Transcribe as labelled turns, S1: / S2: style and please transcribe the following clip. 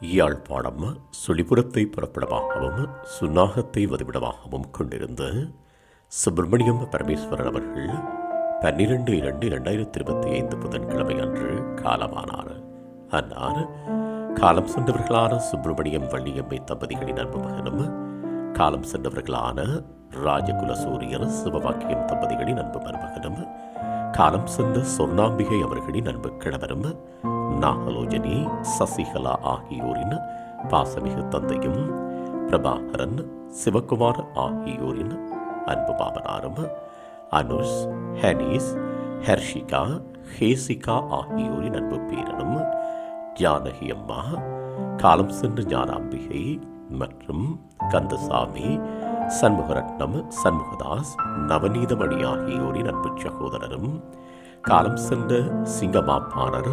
S1: யாழ்ப்பாணம் சுழிபுரத்தை புறப்படமாகவும் சுன்னாகத்தை வதிவிடமாகவும் கொண்டிருந்த சுப்பிரமணியம் பரமேஸ்வரன் அவர்கள் பன்னிரெண்டு இரண்டு இரண்டாயிரத்தி இருபத்தி ஐந்து புதன்கிழமை அன்று காலமானார். அன்னார் காலம் சென்றவர்களான சுப்பிரமணியம் வள்ளியம்மை தம்பதிகளின் அன்பு மகனும் காலம் சென்றவர்களான ராஜகுல சூரியர் சிவவாக்கியம் தம்பதிகளின் அன்பு மருமகனும் காலம் சென்ற சொர்ணாம்பிகை அவர்களின் அன்பு கிழவரும் நாகலோஜனி சசிகலா ஆகியோரின் பாசமிகு தந்தையும் பிரபாகரன் சிவகுமார் ஆகியோரின் அன்பு பாபனாரும் அனுஷ் ஹனீஸ் ஹர்ஷிகா ஹேசிகா ஆகியோரின் அன்பு பேரனும் ஜானகி அம்மா காலம் சென்ற ஞானாம்பிகை மற்றும் கந்தசாமி சண்முகரட்னம் சண்முகதாஸ் நவநீதமணி ஆகியோரின் அன்பு சகோதரரும் காலம் சென்ற சிங்கமாப்பாணர்